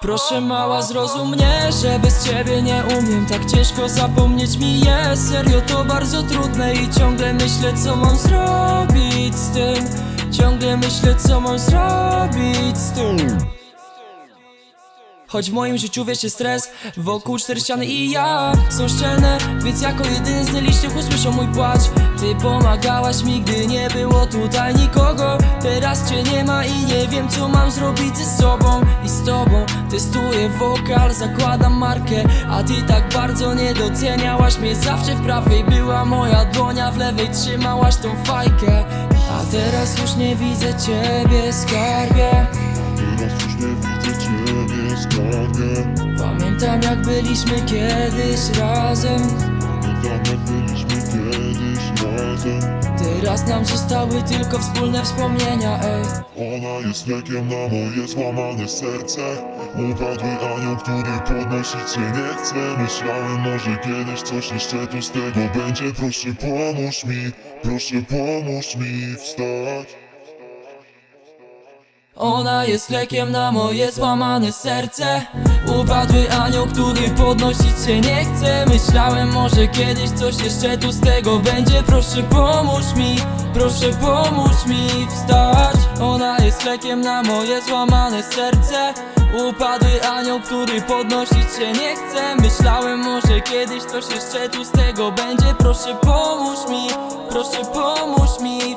Proszę mała zrozum mnie, że bez ciebie nie umiem. Tak ciężko zapomnieć mi jest Serio to bardzo trudne i ciągle myślę co mam zrobić z tym. Ciągle myślę co mam zrobić z tym Choć w moim życiu wiecie stres Wokół cztery ściany i ja Są szczelne, więc jako jedyny z liście usłyszą mój płacz. Ty pomagałaś mi, gdy nie było tutaj nikogo. Teraz cię nie ma i nie wiem co mam zrobić ze sobą I z tobą. Testuję wokal, zakładam markę A ty tak bardzo nie doceniałaś mnie. Zawsze w prawej była moja dłonia W lewej trzymałaś tą fajkę. A teraz już nie widzę ciebie, skarbie Teraz już nie widzę ciebie, skarbie Pamiętam jak byliśmy kiedyś razem. Pamiętam jak byliśmy kiedyś razem. Teraz nam zostały tylko wspólne wspomnienia, ej. Ona jest lekiem na moje złamane serce. Upadły anioł, który podnosić się nie chce. Myślałem może kiedyś coś jeszcze tu z tego będzie. Proszę pomóż mi, proszę pomóż mi wstać Ona jest lekiem na moje złamane serce. Upadły anioł, który podnosić się nie chce. Myślałem może kiedyś coś jeszcze tu z tego będzie. Proszę pomóż mi, proszę pomóż mi wstać. Ona jest lekiem na moje złamane serce. Upadły anioł, który podnosić się nie chce. Myślałem może kiedyś coś jeszcze tu z tego będzie. Proszę pomóż mi, proszę pomóż mi